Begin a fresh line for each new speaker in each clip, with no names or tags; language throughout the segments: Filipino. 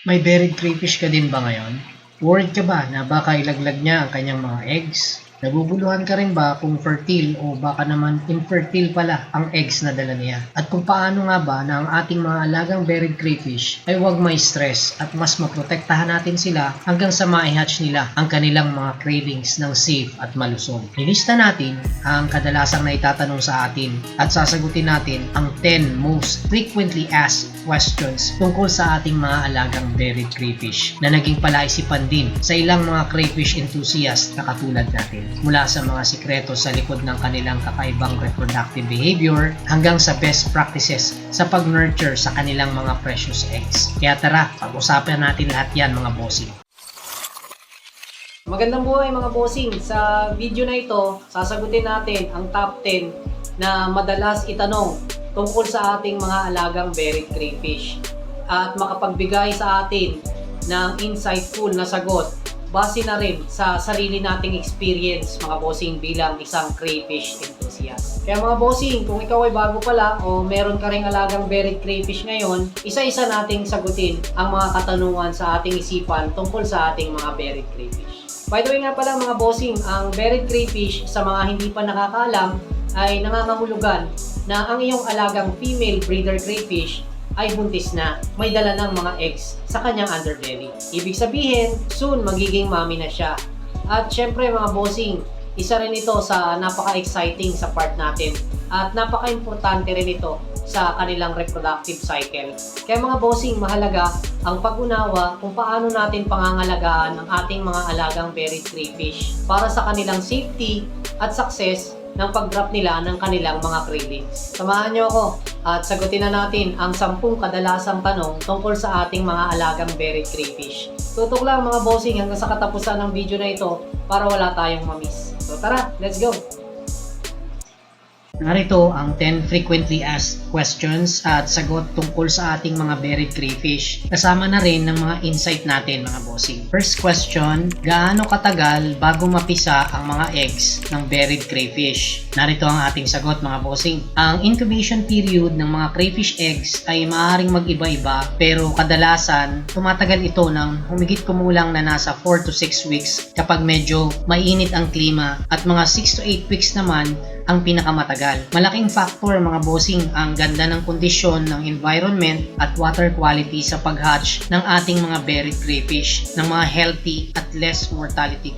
May buried crayfish ka din ba ngayon? Worried ka ba na baka ilaglag niya ang kanyang mga eggs? Naguguluhan ka rin ba kung fertile o baka naman infertile pala ang eggs na dala niya? At kung paano nga ba na ang ating mga alagang buried crayfish ay huwag may stress at mas maprotektahan natin sila hanggang sa ma-hatch nila ang kanilang mga cravings ng safe at malusog. Nilista natin ang kadalasang na itatanong sa atin at sasagutin natin ang 10 most frequently asked questions tungkol sa ating mga alagang buried crayfish na naging palaisipan din sa ilang mga crayfish enthusiast na katulad natin. Mula sa mga sikreto sa likod ng kanilang kakaibang reproductive behavior hanggang sa best practices sa pag-nurture sa kanilang mga precious eggs. Kaya tara, pag-usapan natin lahat yan mga bossing.
Magandang buhay mga bossing. Sa video na ito, sasagutin natin ang top 10 na madalas itanong tungkol sa ating mga alagang buried crayfish at makapagbigay sa atin ng insightful na sagot base na rin sa sarili nating experience mga bossing bilang isang crayfish enthusiast. Kaya mga bossing, kung ikaw ay bago pa lang o meron ka ring alagang buried crayfish ngayon, isa-isa nating sagutin ang mga katanungan sa ating isipan tungkol sa ating mga buried crayfish. By the way nga pala mga bossing, ang buried crayfish sa mga hindi pa nakakaalam ay nangangahulugan na ang iyong alagang female breeder crayfish ay buntis na, may dala ng mga eggs sa kanyang underbelly. Ibig sabihin, soon magiging mommy na siya. At syempre mga bossing, isa rin ito sa napaka-exciting sa part natin at napaka-importante rin ito sa kanilang reproductive cycle. Kaya mga bossing, mahalaga ang pag-unawa kung paano natin pangangalagaan ang ating mga alagang buried crayfish para sa kanilang safety at success ng pag-drop nila ng kanilang mga cravings. Samahan niyo ako at sagutin na natin ang sampung kadalasang tanong tungkol sa ating mga alagang buried crayfish. Tutok lang mga bossing hanggang sa katapusan ng video na ito para wala tayong mamiss. So tara, let's go!
Narito ang 10 frequently asked questions at sagot tungkol sa ating mga buried crayfish. Kasama na rin ng mga insight natin mga bossing. First question, gaano katagal bago mapisa ang mga eggs ng buried crayfish? Narito ang ating sagot mga bossing. Ang incubation period ng mga crayfish eggs ay maaaring mag-iba-iba pero kadalasan tumatagal ito ng humigit kumulang na nasa 4 to 6 weeks kapag medyo mainit ang klima at mga 6 to 8 weeks naman ang pinakamatagal. Malaking factor mga bossing ang ganda ng kondisyon ng environment at water quality sa pag-hatch ng ating mga buried crayfish ng mga healthy at less mortality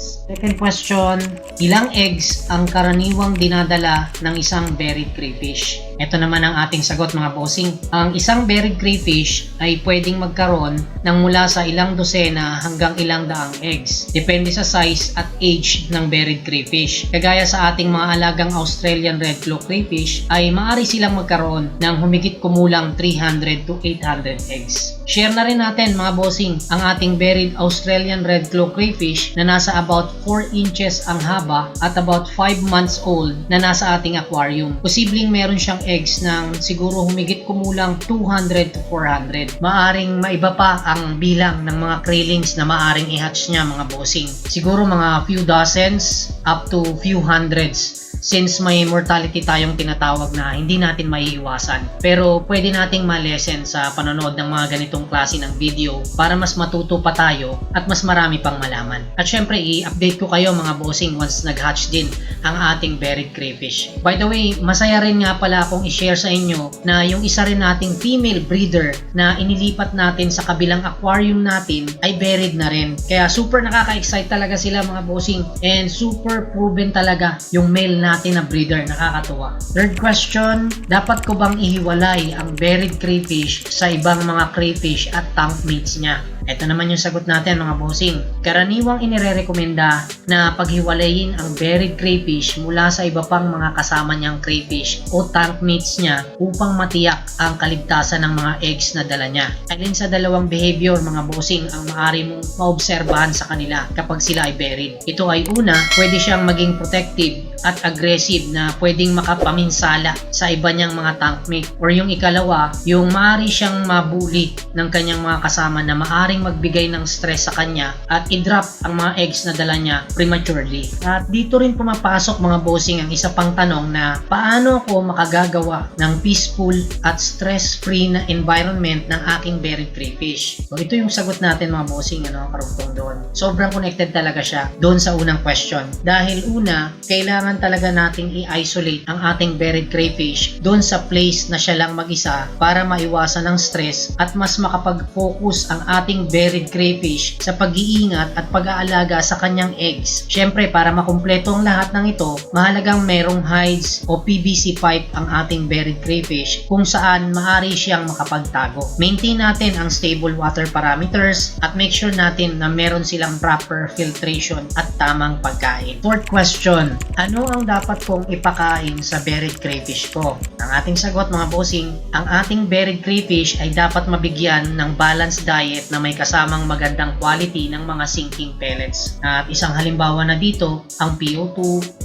krillings. Second question, ilang eggs ang karaniwang dinadala ng isang buried crayfish? Ito naman ang ating sagot mga bossing. Ang isang buried crayfish ay pwedeng magkaroon ng mula sa ilang dosena hanggang ilang daang eggs. Depende sa size at age ng buried crayfish. Kagaya sa ating mga alagang Australian red claw crayfish ay maaari silang magkaroon ng humigit kumulang 300 to 800 eggs. Share na rin natin mga bossing ang ating buried Australian red claw crayfish na nasa about 4 inches ang haba at about 5 months old na nasa ating aquarium. Posibleng meron siyang eggs ng siguro humigit kumulang 200 to 400. Maaring maiba pa ang bilang ng mga krillings na maaring i-hatch niya mga bossing. Siguro mga few dozens up to few hundreds since may mortality tayong tinatawag na hindi natin maiiwasan. Pero pwede nating ma-lesson sa panonood ng mga ganitong klase ng video para mas matuto pa tayo at mas marami pang malaman. At syempre, i-update ko kayo mga bossing once nag-hatch din ang ating buried crayfish. By the way, masaya rin nga pala akong i-share sa inyo na yung isa rin nating female breeder na inilipat natin sa kabilang aquarium natin ay buried na rin. Kaya super nakaka-excite talaga sila mga bossing and super proven talaga yung male natin na breeder. Nakakatuwa. Third question, dapat ko bang ihiwalay ang buried crayfish sa ibang mga crayfish at tank mates niya? Ito naman yung sagot natin mga bossing. Karaniwang inirerekomenda na paghiwalayin ang buried crayfish mula sa iba pang mga kasama niyang crayfish o tank mates niya upang matiyak ang kaligtasan ng mga eggs na dala niya. Alin sa dalawang behavior mga bossing ang maaari mong maobserbahan sa kanila kapag sila ay buried. Ito ay una, pwede siyang maging protective at aggressive na pwedeng makapaminsala sa iba niyang mga tankmate. Or yung ikalawa, yung maaari siyang mabuli ng kanyang mga kasama na maaring magbigay ng stress sa kanya at i-drop ang mga eggs na dala niya prematurely. At dito rin pumapasok mga bossing ang isa pang tanong na paano ako makagagawa ng peaceful at stress-free na environment ng aking buried crayfish. So ito yung sagot natin mga bossing ano, karugtong doon. Sobrang connected talaga siya doon sa unang question. Dahil una, kailangan talaga nating i-isolate ang ating buried crayfish doon sa place na siya lang mag-isa para maiwasan ng stress at mas makapag-focus ang ating buried crayfish sa pag-iingat at pag-aalaga sa kanyang eggs. Siyempre, para makumpleto ang lahat ng ito, mahalagang merong hides o PVC pipe ang ating buried crayfish kung saan maaari siyang makapagtago. Maintain natin ang stable water parameters at make sure natin na meron silang proper filtration at tamang pagkain. Fourth question, ano ang dapat kong ipakain sa buried crayfish ko? Ang ating sagot mga bossing, ang ating buried crayfish ay dapat mabigyan ng balanced diet na may kasamang magandang quality ng mga sinking pellets. At isang halimbawa na dito, ang PO2,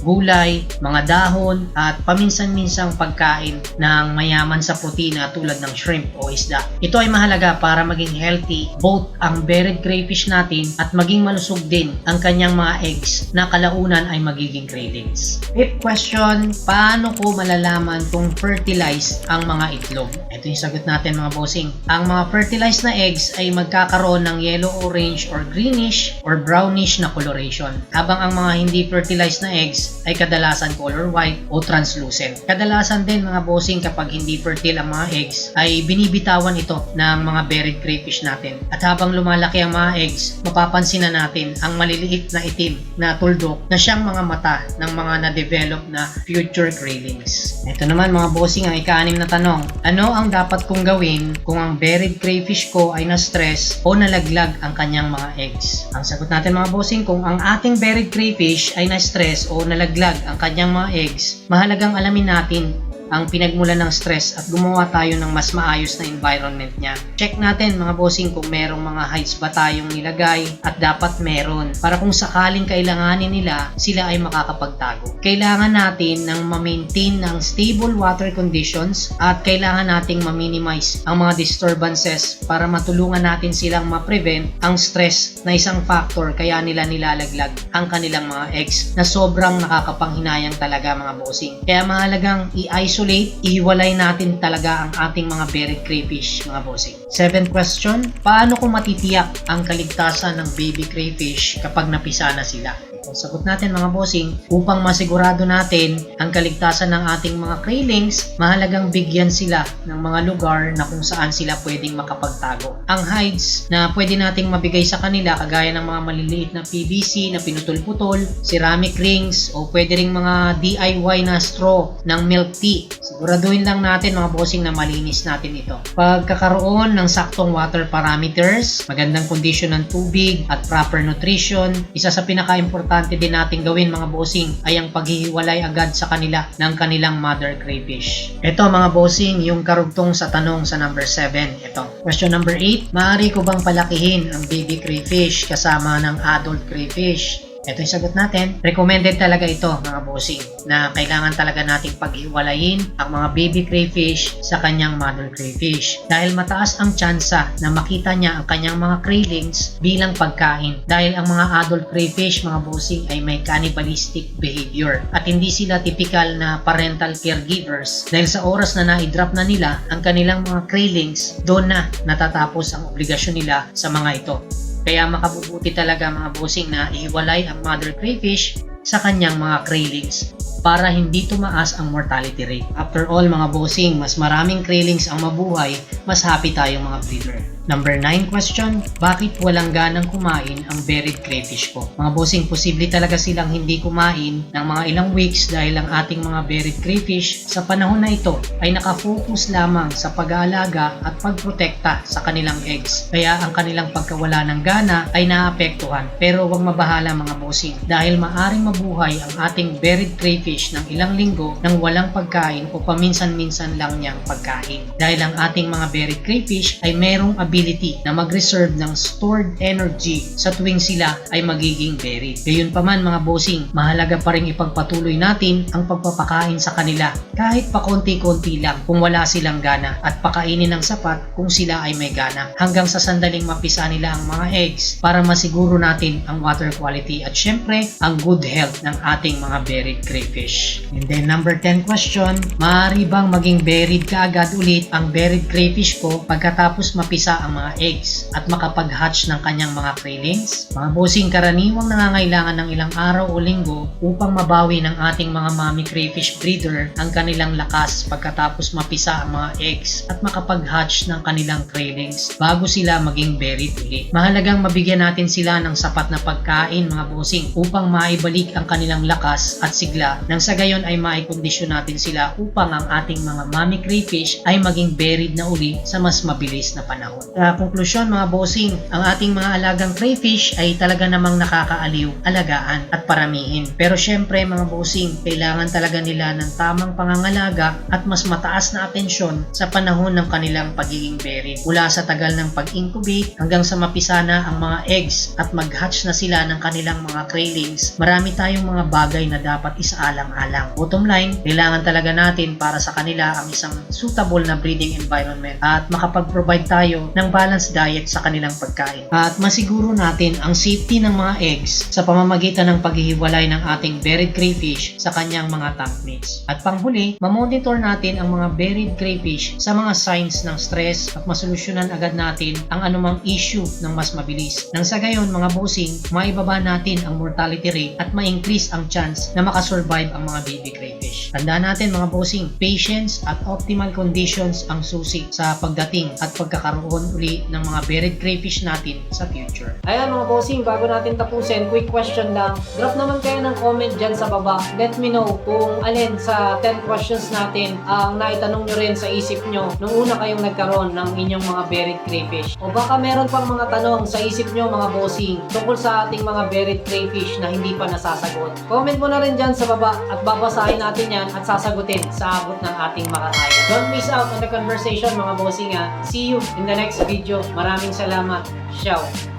gulay, mga dahon, at paminsan-minsang pagkain ng mayaman sa protina tulad ng shrimp o isda. Ito ay mahalaga para maging healthy both ang buried crayfish natin at maging malusog din ang kanyang mga eggs na kalaunan ay magiging cravings. Fifth question, paano ko malalaman kung fertilized ang mga itlog? Ito yung sagot natin mga bossing. Ang mga fertilized na eggs ay magkakaroon ng yellow, orange, or greenish or brownish na coloration. Habang ang mga hindi fertilized na eggs ay kadalasan color white o translucent. Kadalasan din mga bossing kapag hindi fertile ang mga eggs ay binibitawan ito ng mga buried crayfish natin. At habang lumalaki ang mga eggs, mapapansin na natin ang maliliit na itim na tuldok na siyang mga mata ng mga na-develop na future cravings. Ito naman mga bossing ang ika-anim na tanong. Ano ang dapat kong gawin kung ang buried crayfish ko ay na-stress o nalaglag ang kanyang mga eggs? Ang sagot natin mga bossing kung ang ating buried crayfish ay na-stress o nalaglag ang kanyang mga eggs, mahalagang alamin natin ang pinagmulan ng stress at gumawa tayo ng mas maayos na environment niya. Check natin mga bossing kung merong mga hides ba tayong nilagay at dapat meron para kung sakaling kailanganin nila, sila ay makakapagtago. Kailangan natin ng ma-maintain ng stable water conditions at kailangan nating ma-minimize ang mga disturbances para matulungan natin silang ma-prevent ang stress na isang factor kaya nila nilalaglag ang kanilang mga eggs na sobrang nakakapanghinayang talaga mga bossing. Kaya mahalagang i-isolate isolate, ihiwalay natin talaga ang ating mga buried crayfish, mga bossing. Seventh question, paano ko matitiyak ang kaligtasan ng baby crayfish kapag napisa na sila? Ang sagot natin mga bossing, upang masigurado natin ang kaligtasan ng ating mga kraylings, mahalagang bigyan sila ng mga lugar na kung saan sila pwedeng makapagtago. Ang hides na pwede nating mabigay sa kanila kagaya ng mga maliliit na PVC na pinutol-putol, ceramic rings o pwede ring mga DIY na straw ng milk tea. Siguraduhin lang natin mga bossing na malinis natin ito. Pagkakaroon ng saktong water parameters, magandang kondisyon ng tubig at proper nutrition, isa sa pinaka-importante din natin gawin mga bossing ay ang paghihiwalay agad sa kanila ng kanilang mother crayfish. Ito mga bossing, yung karugtong sa tanong sa number 7. Ito. Question number 8. Maaari ko bang palakihin ang baby crayfish kasama ng adult crayfish? Ito yung sagot natin. Recommended talaga ito mga bossing na kailangan talaga nating paghiwalayin ang mga baby crayfish sa kanyang mother crayfish dahil mataas ang tsansa na makita niya ang kanyang mga cravings bilang pagkain dahil ang mga adult crayfish mga bossing ay may cannibalistic behavior at hindi sila typical na parental caregivers dahil sa oras na na-drop na nila ang kanilang mga cravings doon na natatapos ang obligasyon nila sa mga ito. Kaya makabubuti talaga mga bossing na ihiwalay ang mother crayfish sa kanyang mga cravings para hindi tumaas ang mortality rate. After all mga bossing, mas maraming cravings ang mabuhay, mas happy tayong mga breeder. Number 9 question, bakit walang ganang kumain ang buried crayfish ko? Mga bossing, posible talaga silang hindi kumain ng mga ilang weeks dahil ang ating mga buried crayfish sa panahon na ito ay nakafocus lamang sa pag-aalaga at pagprotekta sa kanilang eggs. Kaya ang kanilang pagkawala ng gana ay naapektuhan. Pero huwag mabahala mga bossing dahil maaring mabuhay ang ating buried crayfish ng ilang linggo nang walang pagkain o paminsan-minsan lang niyang pagkain. Dahil ang ating mga buried crayfish ay merong ability ability na mag-reserve ng stored energy sa tuwing sila ay magiging buried. Gayunpaman mga bossing, mahalaga pa rin ipagpatuloy natin ang pagpapakain sa kanila kahit pa konti-konti lang kung wala silang gana at pakainin ng sapat kung sila ay may gana hanggang sa sandaling mapisa nila ang mga eggs para masiguro natin ang water quality at syempre ang good health ng ating mga buried crayfish. And then number 10 question, maaari bang maging buried kaagad ulit ang buried crayfish ko pagkatapos mapisa ang mga eggs at makapag-hatch ng kanyang mga craylings? Mga bossing karaniwang nangangailangan ng ilang araw o linggo upang mabawi ng ating mga mommy crayfish breeder ang kanilang lakas pagkatapos mapisa ang mga eggs at makapag-hatch ng kanilang craylings bago sila maging buried ulit. Mahalagang mabigyan natin sila ng sapat na pagkain mga bossing upang maibalik ang kanilang lakas at sigla nang sa gayon ay maikondisyon natin sila upang ang ating mga mommy crayfish ay maging buried na uli sa mas mabilis na panahon. Sa konklusyon mga bossing, ang ating mga alagang crayfish ay talaga namang nakakaaliw, alagaan at paramihin. Pero syempre mga bossing, kailangan talaga nila ng tamang pangangalaga at mas mataas na atensyon sa panahon ng kanilang pagiging buried. Mula sa tagal ng pag-incubate hanggang sa mapisa na ang mga eggs at mag-hatch na sila ng kanilang mga craylings, marami tayong mga bagay na dapat isaalang-alang. Bottom line, kailangan talaga natin para sa kanila ang isang suitable na breeding environment at makapag-provide tayo ng balanced diet sa kanilang pagkain. At masiguro natin ang safety ng mga eggs sa pamamagitan ng paghihiwalay ng ating buried crayfish sa kanyang mga tank mates. At panghuli, mamonitor natin ang mga buried crayfish sa mga signs ng stress at masolusyonan agad natin ang anumang issue ng mas mabilis. Nang sa gayon mga bossing, maibaba natin ang mortality rate at ma-increase ang chance na makasurvive ang mga baby crayfish. Tandaan natin mga bossing, patience at optimal conditions ang susi sa pagdating at pagkakaroon uli ng mga buried crayfish natin sa future.
Ayan mga bossing, bago natin tapusin, quick question lang. Drop naman kayo ng comment dyan sa baba. Let me know kung alin sa 10 questions natin ang naitanong nyo rin sa isip nyo nung una kayong nagkaroon ng inyong mga buried crayfish. O baka meron pang mga tanong sa isip nyo mga bossing tungkol sa ating mga buried crayfish na hindi pa nasasagot. Comment mo na rin dyan sa baba at babasahin natin yan at sasagutin sa abot ng ating makakaya. Don't miss out on the conversation mga bossing ha. See you in the next video. Maraming salamat. Ciao!